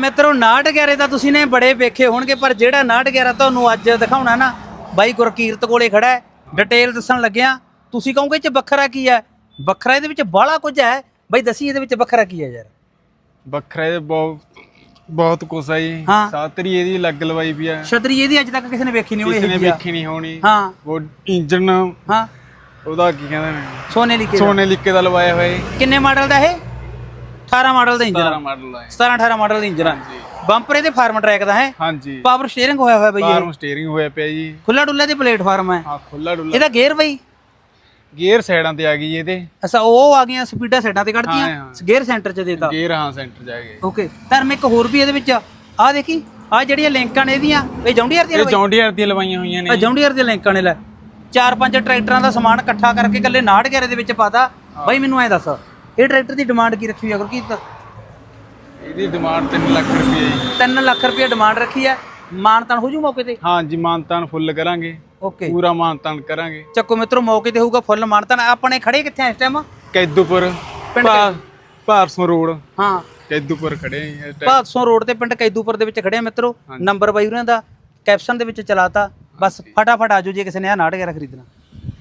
ਮਿੱਤਰੋ 911 ਤਾਂ ਤੁਸੀਂ ਨੇ ਬੜੇ ਵੇਖੇ ਹੋਣਗੇ ਪਰ ਜਿਹੜਾ 911 ਤੁਹਾਨੂੰ ਅੱਜ ਦਿਖਾਉਣਾ ਨਾ ਬਾਈ ਗੁਰਕੀਰਤ ਕੋਲੇ ਖੜਾ ਹੈ। ਡਿਟੇਲ ਦੱਸਣ ਲੱਗਿਆ। ਤੁਸੀਂ ਕਹੋਗੇ ਇਹ ਚ ਵੱਖਰਾ ਕੀ ਹੈ? ਵੱਖਰਾ ਇਹਦੇ ਵਿੱਚ ਬਾਹਲਾ ਕੁਝ ਹੈ। ਬਾਈ ਦੱਸੀ ਇਹਦੇ ਵਿੱਚ ਵੱਖਰਾ ਕੀ ਹੈ ਯਾਰ? ਵੱਖਰਾ ਇਹ ਬਹੁਤ ਬਹੁਤ ਕੁਛ ਆ ਜੀ। ਹਾਂ। ਸਾਤਰੀ ਇਹਦੀ ਲੱਗ ਲਵਾਈ ਵੀ ਆ ਛਤਰੀ ਇਹਦੀ ਅੱਜ ਤੱਕ ਕਿਸੇ ਨੇ ਵੇਖੀ ਨਹੀਂ ਹੋਣੀ ਕਿਸੇ ਨੇ ਆ। ਵੇਖੀ ਨਹੀਂ ਹੋਣੀ। ਹਾਂ। ਉਹ ਇੰਜਨ ਹਾਂ। ਉਹਦਾ ਕੀ ਕਹਿੰਦੇ ਨੇ? ਸੋਨੇ ਲਿਖੇ ਸੋਨੇ ਲਿਕੇ ਦਾ ਲਵਾਇਆ ਹੋਇਆ ਜੀ। ਕਿੰਨੇ ਮਾਡਲ ਦਾ ਇਹ? 18 ਮਾਡਲ ਦਾ ਇੰਜਨ 17 ਮਾਡਲ ਇਹ। 17 18 ਮਾਡਲ ਦਾ ਇੰਜਨ ਆ। ਬੰਪਰ ਇਹਦੇ ਫਾਰਮ ਟਰੈਕ ਦਾ ਹੈ। ਹਾਂਜੀ। ਪਾਵਰ ਸਟੀਅਰਿੰਗ ਹੋਇਆ ਹੋਇਆ ਬਈ ਇਹ। ਫਾਰਮ ਸਟੀਅਰਿੰਗ ਹੋਇਆ ਪਿਆ ਜੀ। ਖੁੱਲਾ ਡੁੱਲਾ ਦੀ ਪਲੇਟਫਾਰਮ ਹੈ। ਆ ਖੁੱਲਾ ਡੁੱਲਾ ਇਹਦਾ ਗੇਅਰ ਬਈ? ਗੇਅਰ ਸਾਈਡਾਂ ਤੇ ਆ ਗਈ ਇਹਦੇ। ਅਸਾ ਉਹ ਆ ਗਈਆਂ ਸਪੀਡਾਂ ਸਾਈਡਾਂ ਤੇ ਹਾਂ, ਕੱਢਤੀਆਂ। ਹਾਂ। ਗੇਅਰ ਸੈਂਟਰ 'ਚ ਦੇਤਾ। ਗੇਅਰ ਹਾਂ ਸੈਂਟਰ ਜਾ ਗਏ। ਓਕੇ ਧਰਮ ਇੱਕ ਹੋਰ ਵੀ ਇਹਦੇ ਵਿੱਚ ਆ। ਦੇਖੀ ਆ ਜਿਹੜੀਆਂ ਲਿੰਕਾਂ ਨੇ ਇਹਦੀਆਂ ਇਹ ਜੌਂਡੀਅਰ ਦੀਆਂ ਇਹ ਜੌਂਡੀਅਰ ਦੀਆਂ ਲਵਾਈਆਂ ਹੋਈਆਂ ਨੇ ਜੌਂਡੀਅਰ ਦੀਆਂ ਲਿੰਕਾਂ ਨੇ ਲੈ। ਚਾਰ ਪੰਜ ਟਰੈਕਟਰਾਂ ਦਾ ਸਮਾਨ ਇਕੱਠਾ ਕਰਕੇ ਇਕੱਲੇ 911 ਦੇ ਵਿੱਚ ਪਾਤਾ। ਬਾਈ ਮੈਨੂੰ ਐ ਦੱਸ। ਇਹ ਟਰੈਕਟਰ ਦੀ ਡਿਮਾਂਡ ਕੀ ਰੱਖੀ ਹੋਈ ਆ ਗੁਰਕੀਰਤ? ਇਹਦੀ ਡਿਮਾਂਡ 3 ਲੱਖ ਰੁਪਏ ਜੀ। 3 ਲੱਖ ਰੁਪਏ ਡਿਮਾਂਡ ਰੱਖੀ ਹੈ ਮਾਨਤਾਨ ਹੋ ਜੂ ਮੌਕੇ ਤੇ? ਹਾਂਜੀ ਮਾਨਤਾਨ ਫੁੱਲ ਕਰਾਂਗੇ। ਓਕੇ ਪੂਰਾ ਮਾਨਤਾਨ ਕਰਾਂਗੇ। ਚੱਕੋ ਮਿੱਤਰੋ ਮੌਕੇ ਤੇ ਹੋਊਗਾ ਫੁੱਲ ਮਾਨਤਾਨ। ਆਪਣੇ ਖੜੇ ਕਿੱਥੇ ਆ ਇਸ ਟਾਈਮ ਕੈਦੂਪੁਰ ਪਿੰਡ ਭਾਰਸੋਂ ਰੋਡ। ਹਾਂ। ਕੈਦੂਪੁਰ ਖੜੇ ਆਂ ਇਸ time। ਭਾਦਸੋਂ ਰੋਡ ਤੇ ਪਿੰਡ ਕੈਦੂਪੁਰ ਦੇ ਵਿੱਚ ਖੜੇ ਆ ਮਿੱਤਰੋ। ਨੰਬਰ ਬਾਈ ਉਹਨਾਂ ਦਾ ਕੈਪਸ਼ਨ ਦੇ ਵਿੱਚ ਚਲਾਤਾ। ਬਸ ਫਟਾਫਟ ਆਜੋ ਜੇ ਕਿਸੇ ਨੇ ਆ 911 ਖਰੀਦਣਾ।